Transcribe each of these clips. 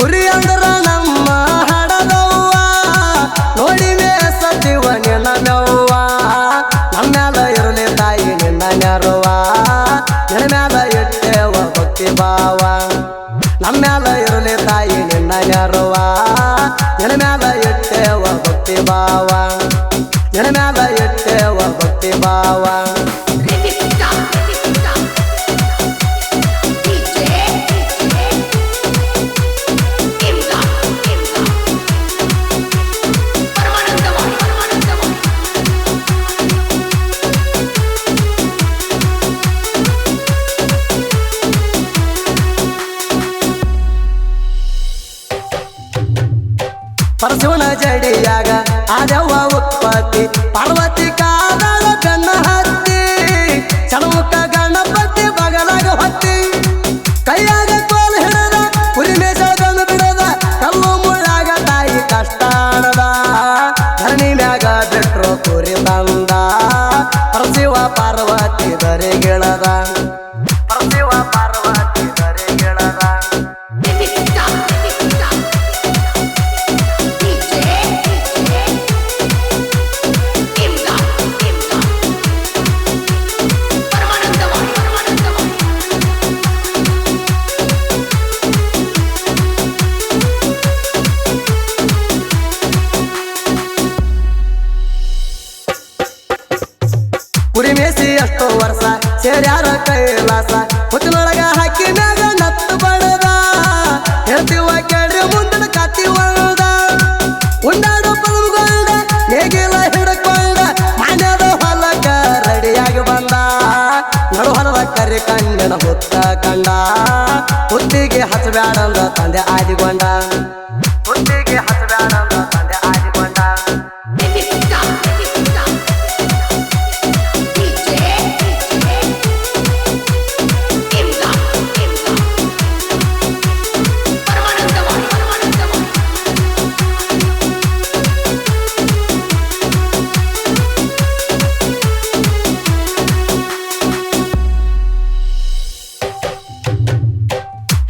ಕುರಿ ಅಂದ್ರ ನಮ್ಮ ಹಡದವ್ವ ನೋಡಿವೆ ಮೇಸತಿವ ನಿನ್ನ ಮೇವ್ವ. ನಮ್ಮ ಮ್ಯಾಲ ಇರಲಿ ತಾಯಿ ನಿನ್ನ ನೆರವ ನಿನ್ನ ಮ್ಯಾಲ ಇಟ್ಟೇವ ಭಕ್ತಿ ಭಾವ. ನಮ್ಮ ಮ್ಯಾಲ ಇರಲಿ ತಾಯಿ ನಿನ್ನ ನೆರವ ನಿನ್ನ ಮ್ಯಾಲ ಇಟ್ಟೇವ ಭಕ್ತಿ ಭಾವ. ಪರಶಿವನ ಜಡೆಯಾಗ ಆದವ್ವ ಸೇರ್ಯಾರ ಕೈಲಾಸ. ಹುತ್ತಿನೊಳಗ ಹಾಕಿ ಮ್ಯಾಗ ನತ್ತು ಬಡದ. ಹೇಳ್ತೀವ ಕೇಳ್ರಿ ಮುಂದಿನ ಕತ್ತಿ ಒಳದ. ಉಂಡಾಡ ಪದಗೊಂಡ ಹೇಗಿಲ್ಲ ಹಿಡ್ಕೊಂಡ ಮನೆಯದ ಹೊಲಕ್ಕ ರೆಡಿಯಾಗಿ ಬಂದ. ನಡು ಹೊಲದ ಕರಿ ಕಣ್ಣಿನ ಹುತ್ತ ಕಂಡ. ಹುತ್ತಿಗೆ ಹಚ್ಚಬ್ಯಾಡಂದ ತಂದೆ ಆದಿಗೊಂಡ.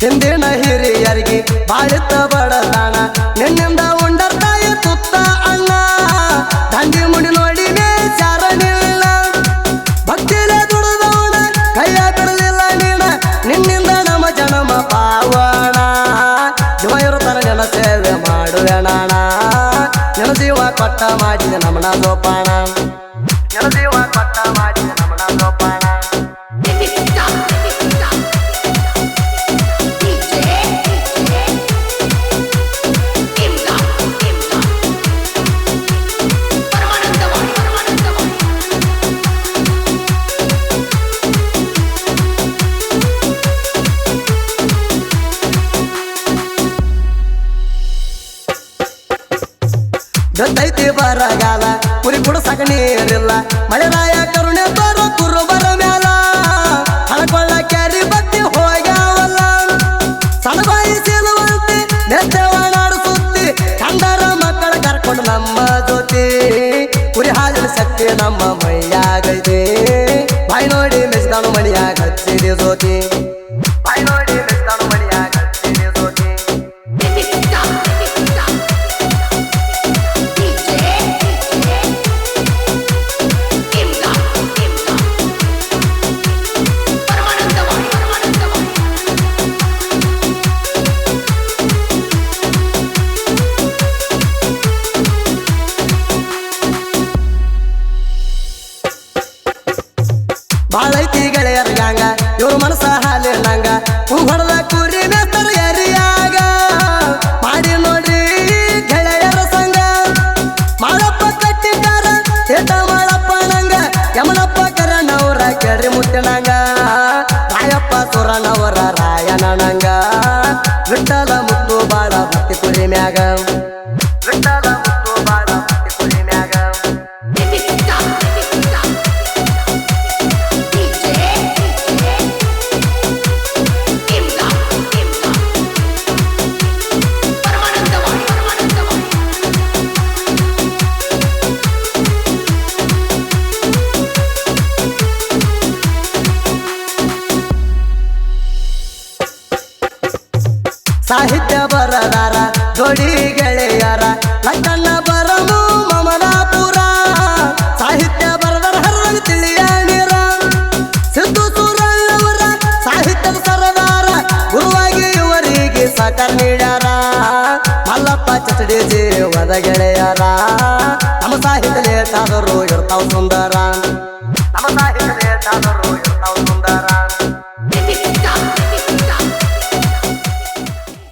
ಹಿಂದಿನ ಹಿರಿಯರಿಗೆ ಬಾಳಿತ ಬಡದಾಣ ನಿನ್ನಿಂದ ಉಂಡರ್ತಾಯ ತುತ್ತ ಅಣ್ಣ. ದಂಡಿ ಮುಡಿ ನೋಡಿ ಚಾರ ನಿಲ್ಲ ಭಕ್ತಿಲೆ ದುಡಿದವಣ ಕೈಯ ಕಡಲಿಲ್ಲ ನೀನ. ನಿನ್ನಿಂದ ನಮ್ಮ ಜನಮ ಪಾವಣ. ಜೀವ ಇರುತ್ತಾನ ಜನ ಸೇವೆ ಮಾಡುವೆಣ ನಿನ್ನ ಜೀವ ಕೊಟ್ಟ ಮಾಡಿದ ನಮನ ಸೋಪಾಣ. ಗದ್ದೈತಿ ಬರಗಾಲ. ಕುರಿ ಕುಡಸಕ ನೀರಿಲ್ಲ. ಮಳೆರಾಯ ಕರುಣೆ ಬರೋ ಕುರು ಬರ ಮ್ಯಾಲ. ಹಳಕೊಳ್ಳ ಕ್ಯಾರಿ ಬತ್ತಿ ಹೋಗ್ಯಾವಲ್ಲ. ಸಣಬಾಯಿ ಸೇಲುವಂತೆ ನೆತ್ತವ ನಾಡು ಸುತ್ತಿ ಕಂಡರ ಮಕ್ಕಳ ಕರ್ಕೊಂಡು ನಮ್ಮ ಜೊತೆ. ಕುರಿ ಹಾಲಿನ ಶಕ್ತಿ ನಮ್ಮ ಮೈಯಾಗೈತೆ. ಬಾಯಿ ನೋಡಿ ಮೆಸ್ದಾನು ಮಣಿಯಾಗ ಹಚ್ಚಿದೆ ಜೋತಿ ಬಾಳೈತಿ ಗೆಳೆಯರ ಗ್ಯಾಂಗ ಇವ್ರ ಮನಸ ಹಾಲಿನಂಗ ಹೂ ಹೊಡೆದ ಕುರಿ ಮೇಸ್ತರ ಎರಿಯಾಗ ಮಾಡಿ ನೋಡ್ರಿ ಗೆಳೆಯರ ಸಂಗ ಮಾಡಪ್ಪ ಕಟ್ಟಿದ್ದಾರ ಸೇಟ ಮಾಡಪ್ಪ ನಂಗ ಯಮನಪ್ಪ ಕರಣವರ ಕೇಳ್ರಿ ಮುತ್ತಿನಂಗ ರಾಯಪ್ಪ ಸುರನವರ ರಾಯನಂಗ ವಿಠಲ ಮುತ್ತು ಬಾಳ ಭಕ್ತಿ ಕುರಿ ಮ್ಯಾಗ ಸಾಹಿತ್ಯ ಬರದಾರ, ಜೋಡಿ ಗೆಳೆಯರ ಲಕ್ಕಣ್ಣ ಬರಮು ಮಮನಾಪುರ ಸಾಹಿತ್ಯ ಬರದರ ಹರ್ರಗ ತಿಳಿಯ ನೀರ. ಸಿದ್ದು ಸೂರಣ್ಣವರ ಸಾಹಿತ್ಯದ ಸರದಾರ, ಗುರುವಾಗಿ ಇವರಿಗೆ ಸಾಕಾರ ನೀಡ್ಯಾರ. ಮಲ್ಲಪ್ಪ ಚಟಡಿ ಜೀವದ ಗೆಳೆಯರ. ನಮ್ಮ ಸಾಹಿತ್ಯ ಲೇಟಾದರೂ ಇರ್ತಾವ ಸುಂದರ. ನಮ್ಮ ಸಾಹಿತ್ಯ ಲೇಟಾದರು